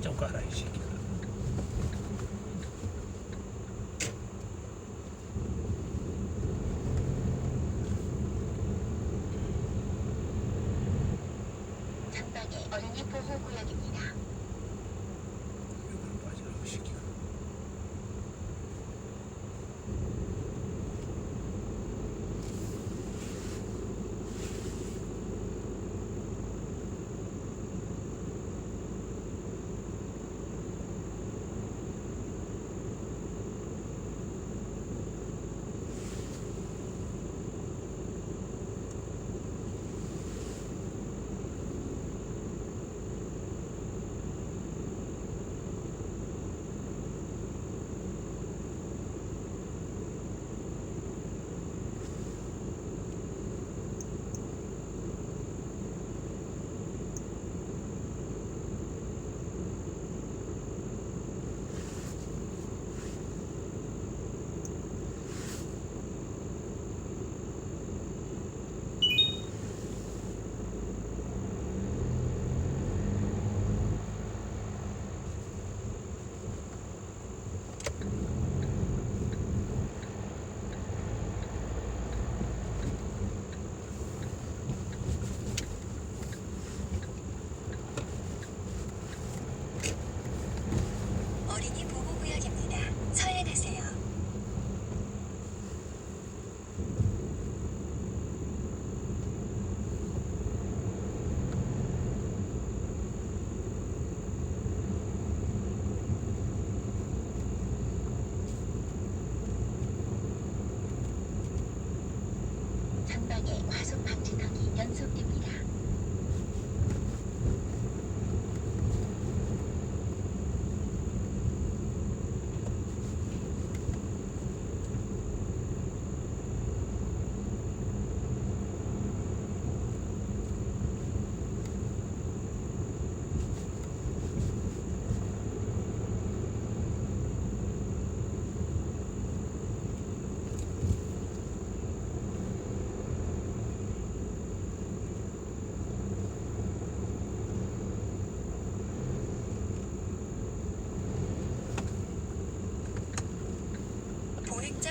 좀 깔아 이 새끼가 전방에 어린이 보호 구역입니다. 여기로 빠지라고 이 새끼가 어린이 보호구역입니다. 서행하세요. 전방에 과속 방지턱이 연속됩니다.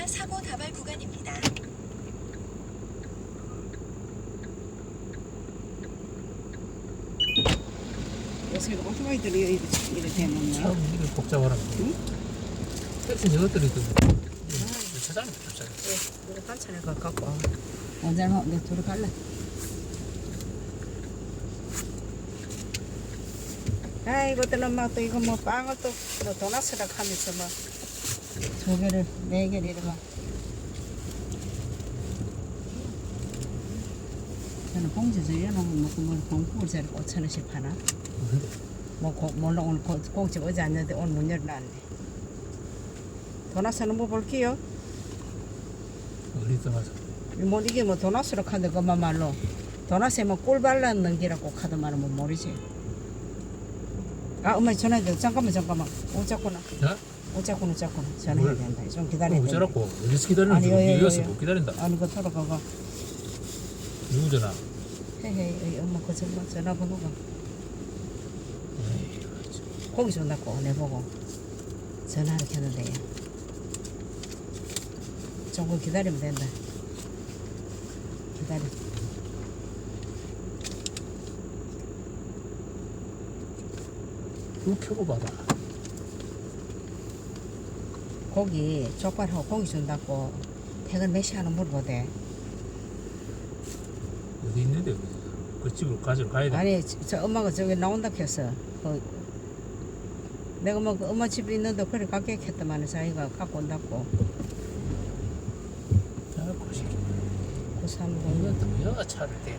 사고 다발 구간입니다. 요새 오토바이들이 이렇게 이렇게 되면 참 이게 복잡하라 응? 택시 저것들이 또 주차장에 주차장 우리 반찬에 가 갖고 와. 언제나 내 둘이 갈래. 아이고 들은 막또 이거 뭐 빵을 또뭐 도나스락 하면서 뭐 두 개를 네 개를 이러고. 저는 봉지에서 이러놓으면 먹고 뭐 봉국을 5천 원씩 파나? 뭐 고, 몰라 오늘 고, 고깃집 어제 왔는데 오늘 문 열어놨네. 도나스는 뭐 볼게요. 어디 떠나서 뭐 이게 뭐 도나스로 카드 그만 말로 도나스에 뭐 꿀 발랐는 기라고 카드 말은 뭐 모르지 아 엄마 전화해 잠깐만 잠깐만 오자꾸나 야? 오자꾸나 오자꾸나 전화해야 뭘? 된다. 좀 기다려야 된다 어쩌라고 어디서 기다리는 아니, 여, 여, 이어서 여. 못 기다린다. 아니 그 돌아가가. 누구 전화 헤헤 어이, 엄마 그 정말 전화번호가. 에이, 참. 고기 준다고 내보고. 전화를 켰는데요 조금 기다리면 된다. 기다려. 그거 켜고 봐봐 고기 족발하고 고기 준다고 퇴근 몇 시 하는 물어보대. 어디 있는데 그 집으로 가지러 가야 돼. 아니 저- 저 엄마가 저기 나온다 했어 그 내가 뭐 그 엄마 집에 있는데 그래 갈게 했더만 자기가 갖고 온다고. 야, 그. 그 사람 이건 또 여가 차를 대